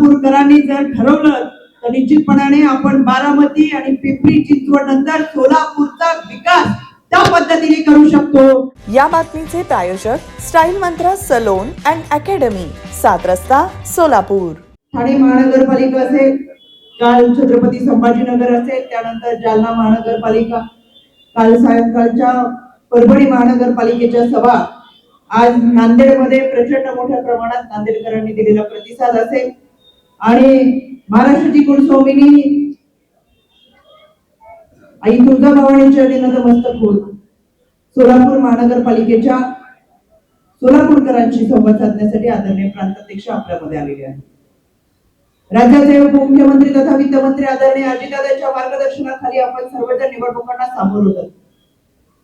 सोलापूरकरांनी जर ठरवलं तर निश्चितपणाने आपण बारामती आणि पिंपरी चिंचवड नंतर सोलापूरचा विकास त्या पद्धतीने करू शकतो. या बातमीचे प्रायोजक स्टाईल मंत्र सलोन अँड अकॅडमी सात रस्ता सोलापूर. ठाणे महानगरपालिका असेल काल छत्रपती संभाजीनगर असेल त्यानंतर जालना महानगरपालिका काल सायंकाळच्या परभणी महानगरपालिकेच्या सभा आज नांदेडमध्ये प्रचंड मोठ्या प्रमाणात नांदेडकरांनी दिलेला प्रतिसाद असेल. आणि महाराष्ट्राची कुलस्वामिनी आई तुळजाभवानीच्या नतमस्तक होत. सोलापूर महानगरपालिकेच्या सोलापूरकरांशी संवाद साधण्यासाठी आदरणीय प्रांताध्यक्ष आपल्यामध्ये आलेले आहेत. राज्याचे उपमुख्यमंत्री तथा वित्तमंत्री आदरणीय अजितदादांच्या मार्गदर्शनाखाली आपण सर्वजण निवडणुकांना सामोर होत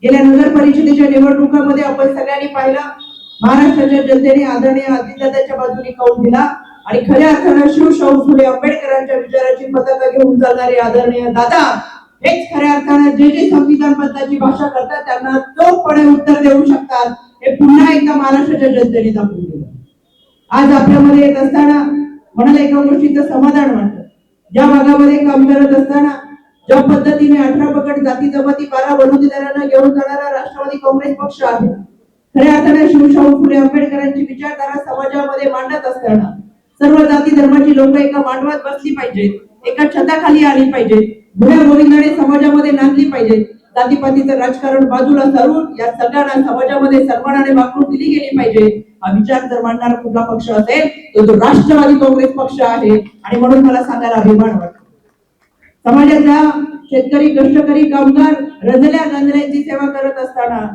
गेल्या नगर परिषदेच्या निवडणुकांमध्ये आपण सगळ्यांनी पाहिलं महाराष्ट्राच्या जनतेने आदरणीय अजितदादांच्या बाजूने कौल दिला. आणि खऱ्या अर्थानं शिवशाहू फुले आंबेडकरांच्या विचाराची पताका घेऊन चालणारे आदरणीय दादा हेच खऱ्या अर्थानं जे जे संविधान पदाची भाषा करतात त्यांना चोखपणे उत्तर देऊ शकतात. हे पुन्हा एकदा महाराष्ट्राच्या जनतेने दाखवून दिलं. आज आपल्यामध्ये येत असताना मनाला एका गोष्टीचं समाधान वाटतं. ज्या भागामध्ये काम करत असताना ज्या पद्धतीने अठरा पकड जाती जमाती बारा बलुतेदारांना घेऊन जाणारा राष्ट्रवादी काँग्रेस पक्ष आहे खऱ्या अर्थाने शिवशाहू फुले आंबेडकरांची विचारधारा समाजामध्ये मांडत असताना सर्व जाती धर्माची लोक एका मांडवात बसली पाहिजेत एका छताखाली आली पाहिजेत गुन्ह्या गोविंदाने समाजामध्ये नांदली पाहिजेत. जातीपातीचं राजकारण बाजूला सरून या सगळ्यांना समाजामध्ये सन्मानाने वागणूक दिली गेली पाहिजे. हा विचार जर मांडणारा कुठला पक्ष असेल तर तो राष्ट्रवादी काँग्रेस पक्ष आहे. आणि म्हणून मला सांगायला अभिमान वाटतो. समाजातल्या शेतकरी कष्टकरी कामगार रजल्या गांजऱ्यांची सेवा करत असताना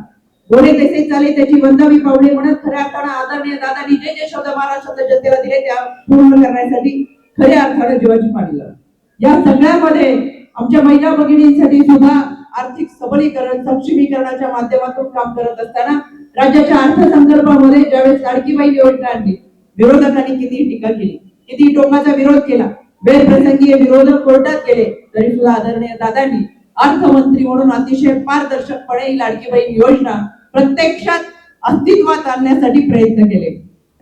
गोडे कसे चाले त्याची वंदावी पावले म्हणत खऱ्या अर्थानं आदरणीय दादांनी जे जे शब्द महाराष्ट्राच्या जनतेला दिले त्या पूर्ण करण्यासाठी खऱ्या अर्थानं जीवाची पाणी या सगळ्यामध्ये आमच्या महिला भगिनींसाठी सुद्धा आर्थिक सबलीकरण सक्षमीकरणाच्या माध्यमातून काम करत असताना राज्याच्या अर्थसंकल्पामध्ये ज्यावेळेस लाडकीबाई योजना आणली विरोधकांनी किती टीका केली किती टोकाचा विरोध केला वेळप्रसंगीय विरोधक कोर्टात गेले तरी सुद्धा आदरणीय दादांनी अर्थमंत्री म्हणून अतिशय पारदर्शकपणे ही लाडकीबाई योजना प्रत्यक्षात अस्तित्वात आणण्यासाठी प्रयत्न केले.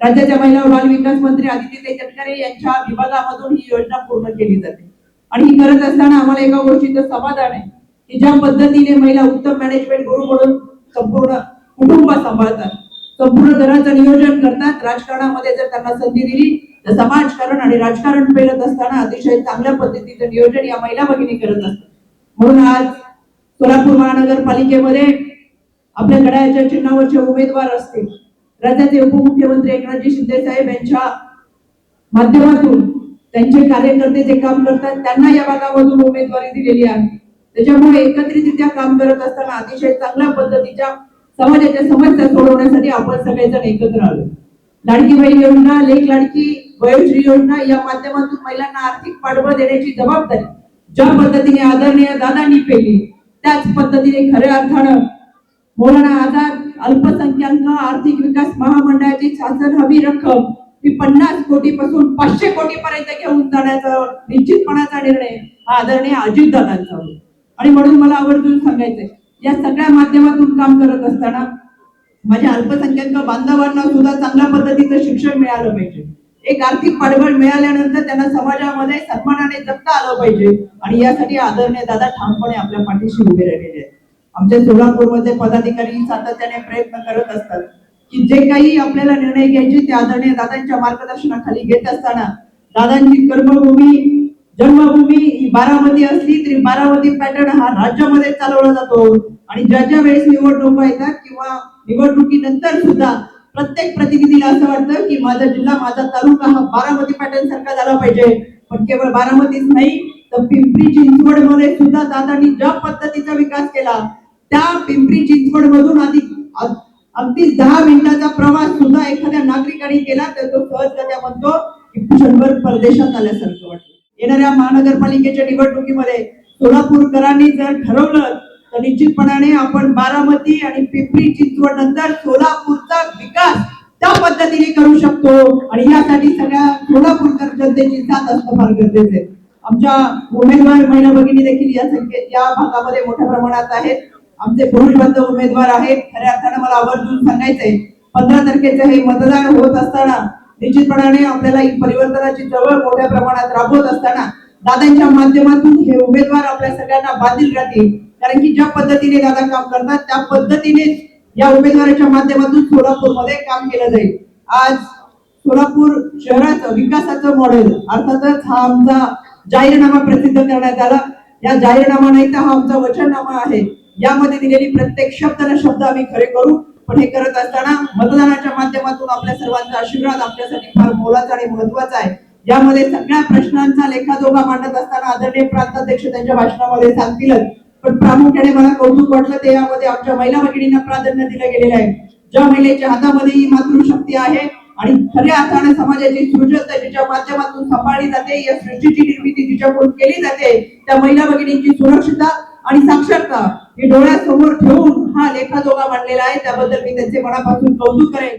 राज्याच्या महिला बाल विकास मंत्री आदित्य तटकरे यांच्या विभागामधून ही योजना पूर्ण केली जाते. आणि ही करत असताना आम्हाला एका गोष्टीचं समाधान आहे की ज्या पद्धतीने महिला उत्तम मॅनेजमेंट गुरु म्हणून संपूर्ण कुटुंब सांभाळतात संपूर्ण घराचं नियोजन करतात राजकारणामध्ये जर त्यांना संधी दिली तर समाजकारण आणि राजकारण पेलत असताना अतिशय चांगल्या पद्धतीचं नियोजन या महिला भगिनी करत असतात. म्हणून आज सोलापूर महानगरपालिकेमध्ये आपल्या घड्याळाच्या चिन्हावरचे उमेदवार असतील. राज्याचे उपमुख्यमंत्री एकनाथजी शिंदे साहेब यांच्या माध्यमातून त्यांचे कार्यकर्ते जे काम करतात त्यांना या भागामधून उमेदवारी दिलेली आहे. त्याच्यामुळे एकत्रितरित्या काम करत असताना अतिशय चांगल्या पद्धतीच्या समाजाच्या समस्या सोडवण्यासाठी आपण सगळेजण एकत्र आलो. लाडकी बहीण योजना लेख लाडकी वयोश्री योजना या माध्यमातून महिलांना आर्थिक पाठबळ देण्याची जबाबदारी ज्या पद्धतीने आदरणीय दादांनी पेली त्याच पद्धतीने खऱ्या अर्थानं मौलाना आझाद अल्पसंख्याक आर्थिक विकास महामंडळाची शासन हवी रक्कम ही पन्नास कोटी पासून पाचशे कोटी पर्यंत घेऊन जाण्याचा निश्चितपणाचा निर्णय हा आदरणीय अजितदादांचा होता आणि म्हणून मला आवर्जून सांगायचंय या सगळ्या माध्यमातून काम करत असताना माझ्या अल्पसंख्याक बांधवांना सुद्धा चांगल्या पद्धतीचं शिक्षण मिळालं पाहिजे. एक आर्थिक पाठबळ मिळाल्यानंतर त्यांना समाजामध्ये सन्मानाने जगता आलं पाहिजे. आणि यासाठी आदरणीय दादा ठामपणे आपल्या पाठीशी उभे राहिलेले आहेत. आमच्या सोलापूरमध्ये पदाधिकारी सातत्याने प्रयत्न करत असतात की जे काही आपल्याला निर्णय घ्यायचे ते आदरणीय दादांच्या मार्गदर्शनाखाली घेत असताना दादांची कर्मभूमी जन्मभूमी ही बारामती असली तरी बारामती पॅटर्न हा राज्यामध्ये चालवला जातो. आणि ज्या ज्या वेळेस निवडणुका येतात किंवा निवडणुकीनंतर सुद्धा प्रत्येक प्रतिनिधीला असं वाटतं की माझा जिल्हा माझा तालुका हा बारामती पॅटर्न सारखा झाला पाहिजे. पण केवळ बारामतीच नाही तर पिंपरी चिंचवडमध्ये सुद्धा दादांनी ज्या पद्धतीचा विकास केला त्या पिंपरी चिंचवड मधून आधी अगदी दहा मिनिटाचा प्रवास सुद्धा एखाद्या नागरिकाने केला तर तो सहजगत्या म्हणतो की क्षणभर परदेशात आल्यासारखं वाटलं. येणाऱ्या महानगरपालिकेच्या निवडणुकीमध्ये सोलापूरकरांनी जर ठरवलं तर निश्चितपणाने आपण बारामती आणि पिंपरी चिंचवड नंतर सोलापूरचा विकास त्या पद्धतीने करू शकतो. आणि यासाठी सगळ्या सोलापूरकर जनतेची साथ असणं फार गरजेचं आहे. आमच्या उमेदवार महिला भगिनी देखील या संख्येत या भागामध्ये मोठ्या प्रमाणात आहेत. आमचे पुरुष उमेदवार आहेत. खऱ्या अर्थानं मला आवर्जून सांगायचंय पंधरा तारखेचं हे मतदान होत असताना निश्चितपणाने आपल्याला ही परिवर्तनाची चळवळ मोठ्या प्रमाणात राबवत असताना दादांच्या माध्यमातून हे उमेदवार आपल्या सगळ्यांना बांधील राहतील. कारण की ज्या पद्धतीने दादा काम करतात त्या पद्धतीने या उमेदवाराच्या माध्यमातून सोलापूरमध्ये काम केलं जाईल. आज सोलापूर शहराचं विकासाचं मॉडेल अर्थातच हा आमचा जाहीरनामा प्रसिद्ध करण्यात आला. या जाहीरनामा नाही तर हा आमचा वचननामा आहे. यामध्ये दिलेली प्रत्येक शब्द न शब्द आम्ही खरे करू पण हे करत असताना मतदानाच्या माध्यमातून आपल्या सर्वांचा आशीर्वाद आपल्यासाठी फार मोलाचा आणि महत्त्वाचा आहे. यामध्ये सगळ्या प्रश्नांचा लेखाजोखा मांडत असताना आदरणीय प्रांताध्यक्ष त्यांच्या भाषणामध्ये सांगतीलच. पण प्रामुख्याने मला कौतुक वाटलं ते यामध्ये आमच्या महिला भगिनींना प्राधान्य दिलं गेलेलं आहे. ज्या महिलेच्या हातामध्ये ही मातृशक्ती आहे आणि खऱ्या अर्थाने समाजाची सृजनता जिच्या माध्यमातून सांभाळली जाते या सृष्टीची निर्मिती जिच्याकडून केली जाते त्या महिला भगिनींची सुरक्षितता आणि साक्षरता मी डोळ्यासमोर ठेवून हा लेखाजोगा मांडलेला आहे. त्याबद्दल मी त्यांचे मनापासून कौतुक करेन.